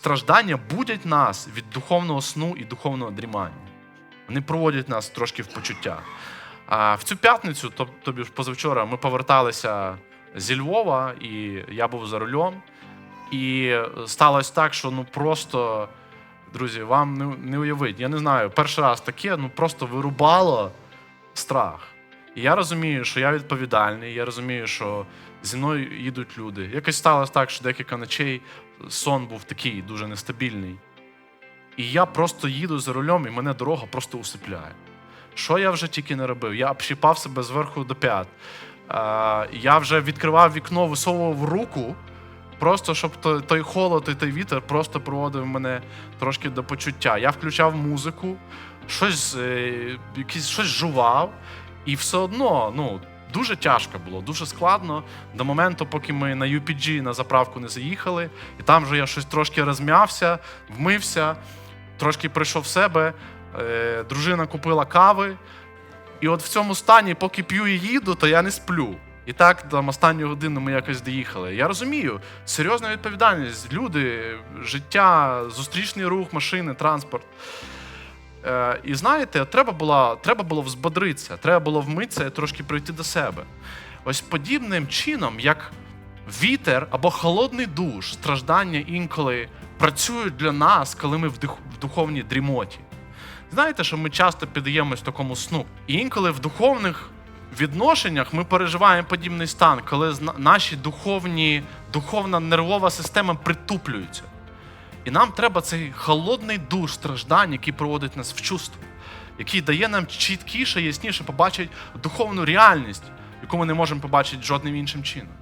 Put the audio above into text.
страждання будять нас від духовного сну і духовного дрімання. Вони проводять нас трошки в почуття. А в цю п'ятницю, тоб- тобі позавчора, ми поверталися зі Львова, і я був за рулем. І сталося так, що ну просто, друзі, вам не, не уявить. Я не знаю, перший раз таке, ну просто вирубало страх. І я розумію, що я відповідальний, я розумію, що зі мною їдуть люди. Якось сталося так, що декілька ночей сон був такий дуже нестабільний. І я просто їду за рулем, і мене дорога просто усипляє. Що я вже тільки не робив? Я общіпав себе зверху до п'ят. Я вже відкривав вікно, висовував руку, просто щоб той, той холод і той вітер просто проводив мене трошки до почуття. Я включав музику, щось, е, якісь, щось жував, і все одно, ну. Дуже тяжко було, дуже складно до моменту, поки ми на UPG на заправку не заїхали, і там вже я щось трошки розм'явся, вмився, трошки прийшов в себе. Е, дружина купила кави, і от в цьому стані, поки п'ю і їду, то я не сплю. І так там останню годину ми якось доїхали. Я розумію, серйозна відповідальність. Люди, життя, зустрічний рух, машини, транспорт. Е, і знаєте, треба було, треба було взбодритися, треба було вмитися і трошки прийти до себе. Ось подібним чином, як вітер або холодний душ, страждання інколи працюють для нас, коли ми в, дух, в духовній дрімоті. Знаєте, що ми часто піддаємось такому сну. І інколи в духовних відношеннях ми переживаємо подібний стан, коли наші духовні, духовна нервова система притуплюється. І нам треба цей холодний душ страждань, який проводить нас в чувство, який дає нам чіткіше, ясніше побачити духовну реальність, яку ми не можемо побачити жодним іншим чином.